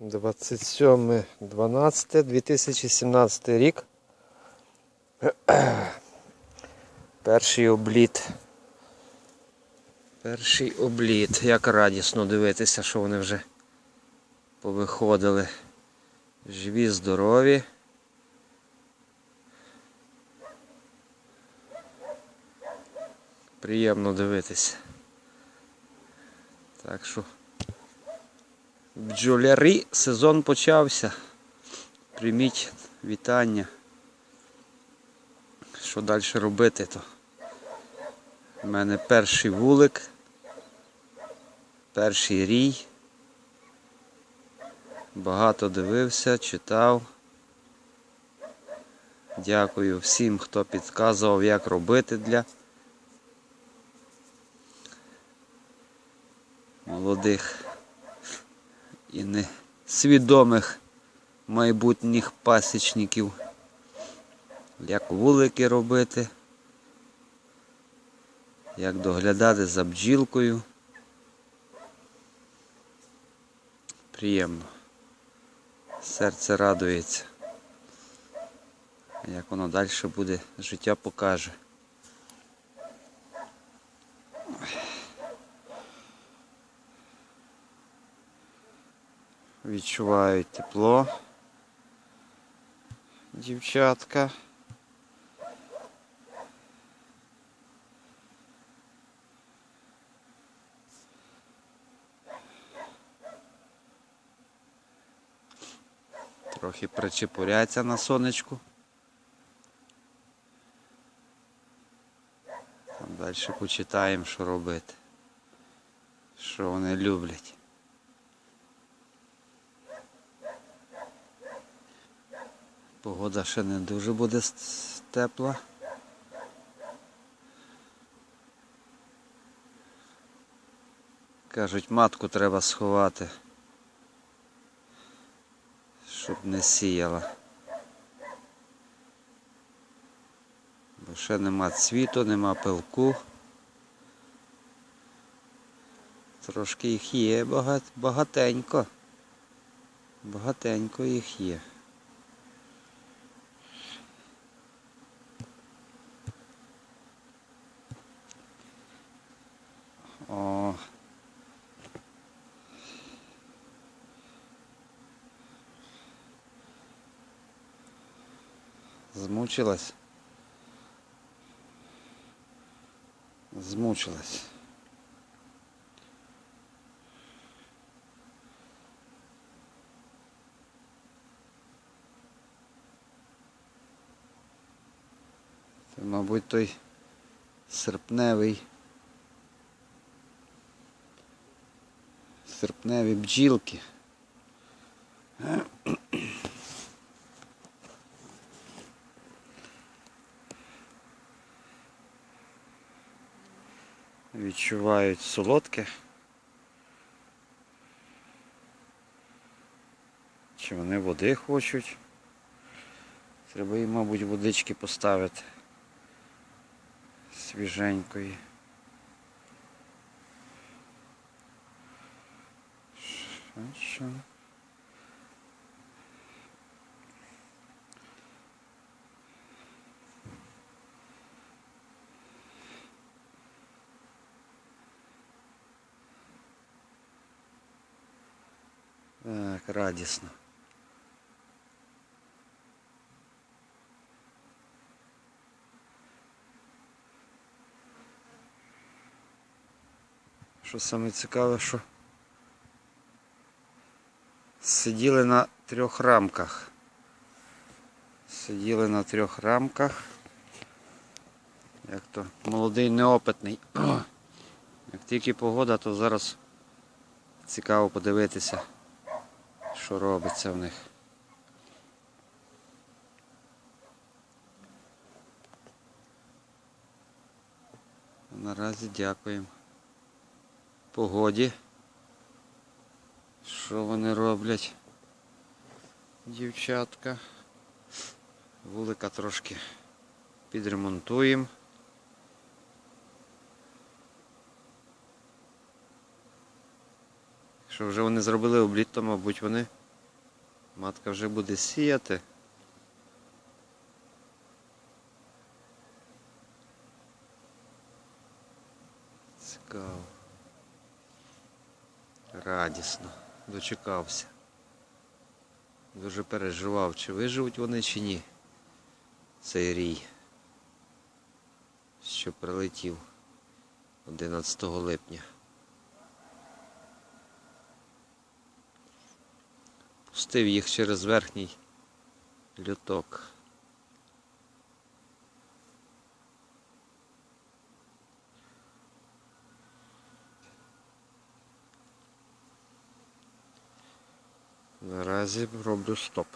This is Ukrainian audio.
27.12.2017 рік. Перший обліт. Перший обліт. Як радісно дивитися, що вони вже повиходили. Живі, здорові. Приємно дивитися. Так що бджолярі сезон почався. Прийміть вітання. Що далі робити, то у мене перший вулик, перший рій. Багато дивився, читав. Дякую всім, хто підказував, як робити для молодих і несвідомих майбутніх пасічників. Як вулики робити, як доглядати за бджілкою. Приємно. Серце радується. Як воно далі буде, життя покаже. Відчувають тепло. Дівчатка. Трохи причепуряться на сонечку. Там далі почитаємо, що робити. Що вони люблять. Погода ще не дуже буде тепла. Кажуть, матку треба сховати, щоб не сіяла. Бо ще нема цвіту, нема пилку. Трошки їх є багатенько. Багатенько їх є. Змучилась. Змучилась. Це, мабуть, той серпневий. Серпневі бджілки. Відчувають солодке. Чи вони води хочуть? Треба їм, мабуть, водички поставити свіженької. Що, Так, радісно. Що саме цікаве, що сиділи на трьох рамках. Сиділи на трьох рамках. Як то молодий неопитний. Як тільки погода, то зараз цікаво подивитися, що робиться в них. Наразі дякуємо. Погоді. Що вони роблять? Дівчатка. Вулика трошки підремонтуємо. Якщо вже вони зробили обліт, то, мабуть, вони Матка вже буде сіяти. Цікаво. Радісно. Дочекався. Дуже переживав, чи виживуть вони, чи ні. Цей рій, що прилетів 11 липня. Пустив їх через верхній люток. Наразі роблю стоп.